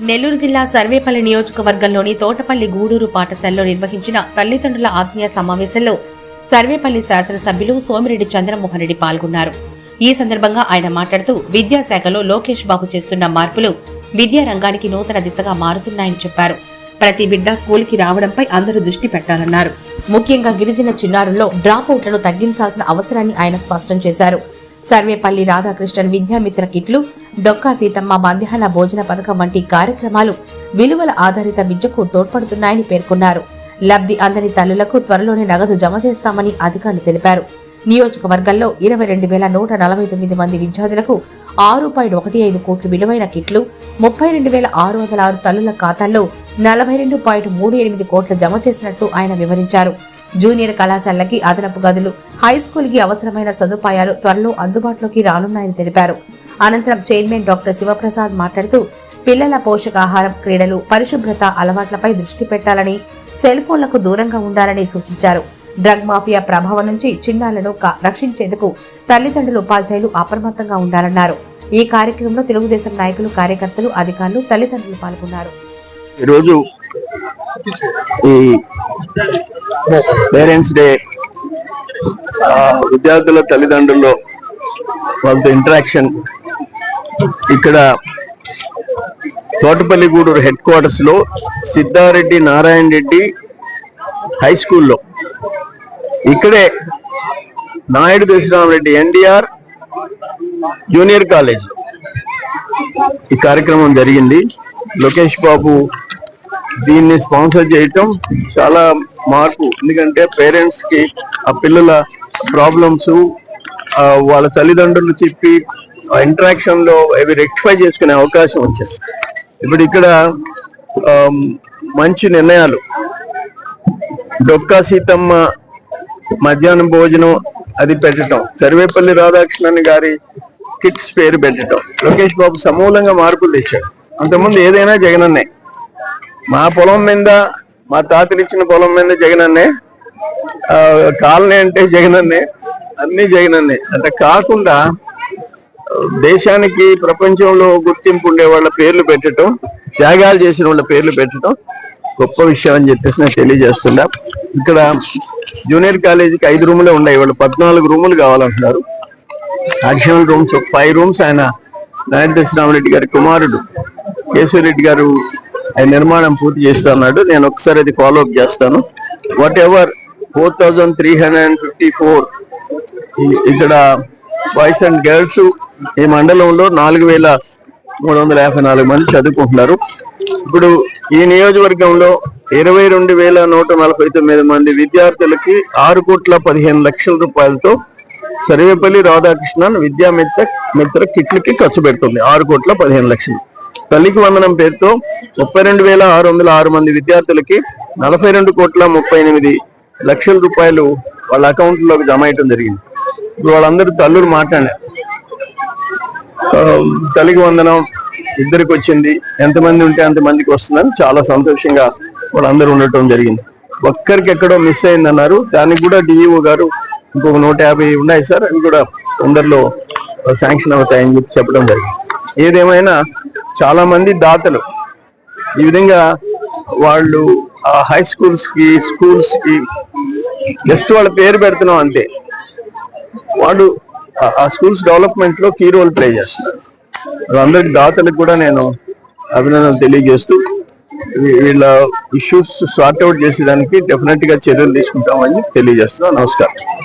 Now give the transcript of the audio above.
నెల్లూరు జిల్లా సర్వేపల్లి నియోజకవర్గంలోని తోటపల్లి గూడూరు పాఠశాలలో నిర్వహించిన తల్లిదండ్రుల ఆత్మీయ సమావేశంలో సర్వేపల్లి శాసనసభ్యులు సోమిరెడ్డి చంద్రమోహన్ రెడ్డి పాల్గొన్నారు. ఈ సందర్భంగా ఆయన మాట్లాడుతూ విద్యాశాఖలో లోకేష్ బాబు చేస్తున్న మార్పులు విద్యారంగానికి నూతన దిశగా మారుతున్నాయని చెప్పారు. ప్రతి బిడ్డ స్కూల్కి రావడంపై అందరూ దృష్టి పెట్టాలన్నారు. ముఖ్యంగా గిరిజన చిన్నారుల్లో డ్రాప్ అవుట్లను తగ్గించాల్సిన అవసరాన్ని ఆయన స్పష్టం చేశారు. సర్వేపల్లి రాధాకృష్ణన్ విద్యామిత్ర కిట్లు డొక్కా సీతమ్మ మధ్యాహ్న భోజన పథకం వంటి కార్యక్రమాలు విలువల ఆధారిత విద్యకు తోడ్పడుతున్నాయని పేర్కొన్నారు. లబ్ధి అందని తల్లులకు త్వరలోనే నగదు జమ చేస్తామని అధికారులు తెలిపారు. నియోజకవర్గంలో ఇరవై రెండు వేల నూట నలభై తొమ్మిది మంది విద్యార్థులకు ఆరు పాయింట్ ఒకటి ఐదు కోట్లు విలువైన కిట్లు ముప్పై రెండు వేల ఆరు వందల ఆరు తల్లుల ఖాతాల్లో నలభై రెండు పాయింట్ మూడు ఎనిమిది కోట్లు జమ చేసినట్టు ఆయన వివరించారు. జూనియర్ కళాశాలకి అదనపు గదులు హై స్కూల్కి అవసరమైన సదుపాయాలు త్వరలో అందుబాటులోకి రానున్నాయని తెలిపారు. అనంతరం చైర్మన్ డాక్టర్ శివప్రసాద్ మాట్లాడుతూ పిల్లల పోషకాహారం క్రీడలు పరిశుభ్రత అలవాట్లపై దృష్టి పెట్టాలని సెల్ ఫోన్లకు దూరంగా ఉండాలని సూచించారు. డ్రగ్ మాఫియా ప్రభావం నుంచి చిన్నాలను రక్షించేందుకు తల్లిదండ్రులు ఉపాధ్యాయులు అప్రమత్తంగా ఉండాలన్నారు. ఈ కార్యక్రమంలో తెలుగుదేశం నాయకులు కార్యకర్తలు అధికారులు తల్లిదండ్రులు పాల్గొన్నారు. ఈరోజు ఈ పేరెంట్స్ డే. ఆ, విద్యార్థుల తల్లిదండ్రుల్లో వాళ్ళతో ఇంటరాక్షన్. ఇక్కడ తోటపల్లిగూడూరు హెడ్ క్వార్టర్స్లో సిద్ధారెడ్డి నారాయణ రెడ్డి హై స్కూల్లో. ఇక్కడే నాయుడు దశరామరెడ్డి ఎన్టీఆర్ జూనియర్ కాలేజ్. ఈ కార్యక్రమం జరిగింది. లోకేష్ బాబు దీన్ని స్పాన్సర్ చేయటం చాలా మార్పు. ఎందుకంటే పేరెంట్స్కి ఆ పిల్లల ప్రాబ్లమ్స్ వాళ్ళ తల్లిదండ్రులు చెప్పి ఇంటరాక్షన్లో అవి రెక్టిఫై చేసుకునే అవకాశం వచ్చింది ఇప్పుడు ఇక్కడ మంచి నిర్ణయాలు. డొక్కా సీతమ్మ మధ్యాహ్నం భోజనం అది పెట్టడం సర్వేపల్లి రాధాకృష్ణన్ గారి కిట్స్ పేరు పెట్టడం లోకేష్ బాబు సమూలంగా మార్పులు తెచ్చాడు. అంతకుముందు ఏదైనా జగనన్నే. మా పొలం మీద మా తాతలు ఇచ్చిన పొలం మీద జగనన్నే కాలనీ అంటే జగనన్నే అన్ని జగనన్నే. అంటే కాకుండా దేశానికి ప్రపంచంలో గుర్తింపు ఉండే వాళ్ళ పేర్లు పెట్టడం త్యాగాలు చేసిన వాళ్ళ పేర్లు పెట్టడం గొప్ప విషయం అని చెప్పేసి నేను తెలియజేస్తున్నా. ఇక్కడ జూనియర్ కాలేజీకి ఐదు రూములే ఉన్నాయి. వాళ్ళు పద్నాలుగు రూములు కావాలంటున్నారు. అడిషనల్ రూమ్స్ ఫైవ్ రూమ్స్ ఆయన నాయుడు దశరామరెడ్డి గారి కుమారుడు కేశవరెడ్డి గారు నిర్మాణం పూర్తి చేస్తున్నాడు నేను ఒకసారి అది ఫాలో అప్ చేస్తాను. Whatever four thousand three hundred and fifty four ఇక్కడ బాయ్స్ అండ్ గర్ల్స్ ఈ మండలంలో నాలుగు వేల మూడు వందల యాభై నాలుగు మంది చదువుకుంటున్నారు. ఇప్పుడు ఈ నియోజకవర్గంలో ఇరవై రెండు వేల నూట నలభై తొమ్మిది మంది విద్యార్థులకి ఆరు కోట్ల పదిహేను లక్షల రూపాయలతో సర్వేపల్లి రాధాకృష్ణన్ విద్యామిత్ర మిత్ర కిట్లకి ఖర్చు పెడుతుంది. ఆరు కోట్ల పదిహేను లక్షలు. తల్లికి వందనం పేరుతో ముప్పై రెండు వేల ఆరు వందల ఆరు మంది విద్యార్థులకి నలభై రెండు కోట్ల ముప్పై ఎనిమిది లక్షల రూపాయలు వాళ్ళ అకౌంట్లోకి జమ అయ్యటం జరిగింది. ఇప్పుడు వాళ్ళందరూ తల్లులు మాట్లాడారు. తల్లికి వందనం ఇద్దరికి వచ్చింది. ఎంతమంది ఉంటే అంతమందికి వస్తుందని చాలా సంతోషంగా వాళ్ళందరూ ఉండటం జరిగింది. ఒక్కరికి ఎక్కడో మిస్ అయిందన్నారు. దానికి కూడా డిఈఓ గారు ఇంకొక నూట యాభై ఉన్నాయి సార్. అవి కూడా తొందరలో శాంక్షన్ అవుతాయని చెప్పి చెప్పడం జరిగింది. ఏదేమైనా చాలా మంది దాతలు. ఈ విధంగా వాళ్ళు ఆ హై స్కూల్స్కి స్కూల్స్కి జస్ట్ వాళ్ళ పేరు పెడుతున్నాం అంతే. వాళ్ళు ఆ- స్కూల్స్ డెవలప్మెంట్లో కీ రోల్ ప్లే చేస్తున్నారు. వాళ్ళందరికి దాతలకు కూడా నేను అభినందనలు తెలియజేస్తూ వీళ్ళ ఇష్యూస్ సార్ట్అవుట్ చేసేదానికి డెఫినెట్గా చర్యలు తీసుకుంటామని తెలియజేస్తున్నాను. నమస్కారం.